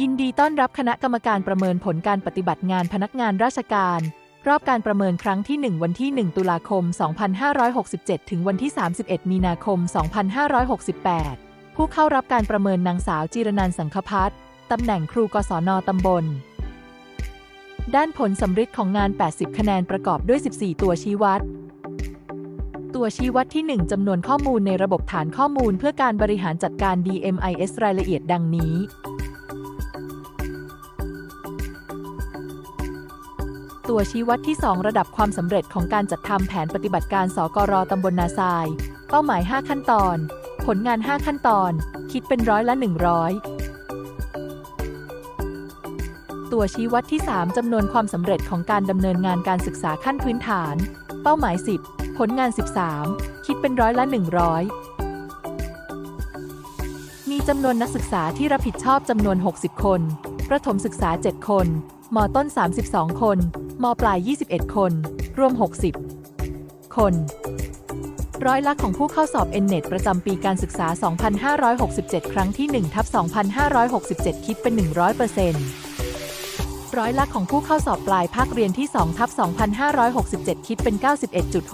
ยินดีต้อนรับคณะกรรมการประเมินผลการปฏิบัติงานพนักงานราชการ รอบการประเมินครั้งที่ 1 วันที่ 1 ตุลาคม 2567 ถึงวันที่ 31 มีนาคม 2568 ผู้เข้ารับการประเมินนางสาวจิรนันสังคพัฒน์ตำแหน่งครูกศนตำบล ด้านผลสำฤทธิ์ของงาน 80 คะแนนประกอบด้วย 14 ตัวชี้วัด ตัวชี้วัดที่ 1 จำนวนข้อมูลในระบบฐานข้อมูลเพื่อการบริหารจัดการ DMIS รายละเอียดดังนี้ ตัวชี้วัดที่ 2 ระดับความสำเร็จของการจัดทำแผนปฏิบัติการสกรตำบลนาทราย เป้าหมาย 5 ขั้นตอน ผลงาน 5 ขั้นตอน คิดเป็นร้อยละ 100 ตัวชี้วัดที่ 3จำนวนความสำเร็จของการดำเนินงานการศึกษาขั้นพื้นฐาน เป้าหมาย 10 ผลงาน 13 คิดเป็นร้อยละ 100 มีจำนวนนักศึกษาที่รับผิดชอบจำนวน 60 คน ประถมศึกษา 7 คน มต้น 32 คน มปลาย 21 คน รวม 60 คน ร้อยละของผู้เข้าสอบ n n e t ประจำปีการศึกษา 2567 ครั้งที่ 1 ทับ 2567 คิดเป็น 100%ร้อยละของผู้เข้าสอบปลายภาคเรียนที่ 2 ทับ 2567 คิดเป็น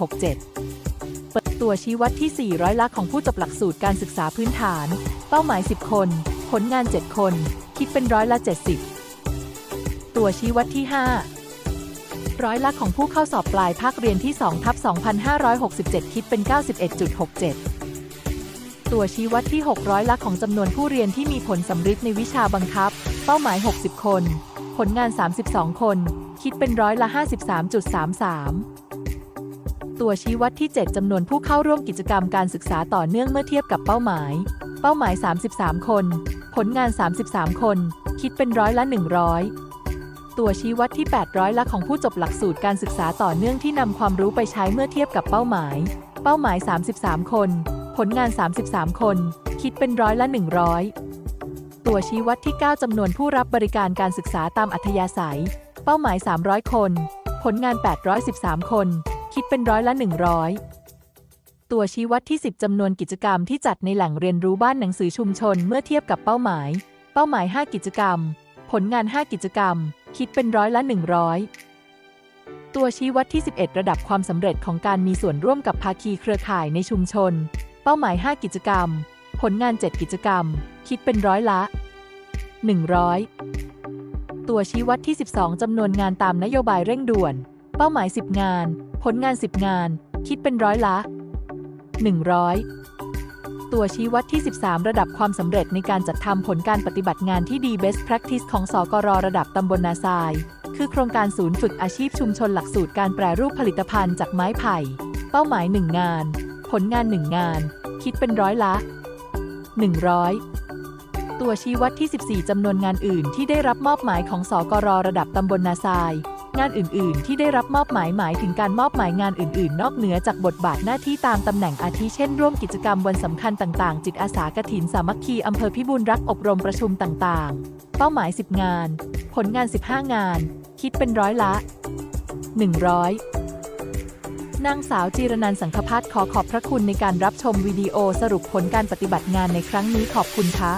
91.67 เปิดตัวชี้วัดที่4ร้อยละของผู้จบหลักสูตรการศึกษาพื้นฐาน เป้าหมาย 10 คน ผลงาน 7 คน คิดเป็นร้อยละ 70 ตัวชี้วัดที่ 5 ร้อยละของผู้เข้าสอบปลายภาคเรียนที่2ทับ2567 คิดเป็น 91.67 ตัวชี้วัดที่ 6 ร้อยละของจำนวนผู้เรียนที่มีผลสำฤทธิ์ในวิชาบังคับ เป้าหมาย 60 คน ผลงาน 32 คน คิดเป็นร้อยละ 53.33ตัวชี้วัดที่ 7 จำนวนผู้เข้าร่วมกิจกรรมการศึกษาต่อเนื่องเมื่อเทียบกับเป้าหมาย เป้าหมาย 33 คน ผลงาน 33 คน คิดเป็นร้อยละ 100 ตัวชี้วัดที่ 800 ละของผู้จบหลักสูตรการศึกษาต่อเนื่องที่นำความรู้ไปใช้เมื่อเทียบกับเป้าหมาย เป้าหมาย 33 คน ผลงาน 33 คน คิดเป็นร้อยละ 100 ตัวชี้วัดที่ 9จำนวนผู้รับบริการการศึกษาตามอัธยาศัย เป้าหมาย 300 คน ผลงาน 813 คน คิดเป็นร้อยละ 100ตัวชี้วัดที่ 10 จำนวนกิจกรรมที่จัดในแหล่งเรียนรู้บ้านหนังสือชุมชนเมื่อเทียบกับเป้าหมาย เป้าหมาย 5 กิจกรรม ผลงาน 5 กิจกรรม คิดเป็นร้อยละ 100 ตัวชี้วัดที่ 11 ระดับความสำเร็จของการมีส่วนร่วมกับภาคีเครือข่ายในชุมชน เป้าหมาย 5 กิจกรรม ผลงาน 7 กิจกรรม คิดเป็นร้อยละ 100 ตัวชี้วัดที่ 12จำนวนงานตามนโยบายเร่งด่วน เป้าหมาย 10 งาน ผลงาน 10 งาน คิดเป็นร้อยละ 100 ตัวชี้วัดที่ 13 ระดับความสำเร็จในการจัดทำผลการปฏิบัติงานที่ดี Best Practice ของสกรระดับตำบลนาทราย คือโครงการศูนย์ฝึกอาชีพชุมชนหลักสูตรการแปรรูปผลิตภัณฑ์จากไม้ไผ่ เป้าหมาย 1 งาน ผลงาน 1 งาน คิดเป็นร้อยละ 100 ตัวชี้วัดที่ 14จำนวนงานอื่นที่ได้รับมอบหมายของสกรระดับตำบลนาทราย งานอื่น ๆ ที่ได้รับมอบหมายหมายถึงการมอบหมายงานอื่น ๆ นอกเหนือจากบทบาทหน้าที่ตามตำแหน่งอาทิเช่น ร่วมกิจกรรมวันสำคัญต่าง ๆ จิตอาสากถินสามัคคีอำเภอพิบูลรักษ์อบรมประชุมต่าง ๆ เป้าหมาย 10 งาน ผลงาน 15 งาน คิดเป็นร้อยละ 100นางสาวจีรนันสังคพัฒน์ขอขอบพระคุณในการรับชมวิดีโอสรุปผลการปฏิบัติงานในครั้งนี้ขอบคุณค่ะ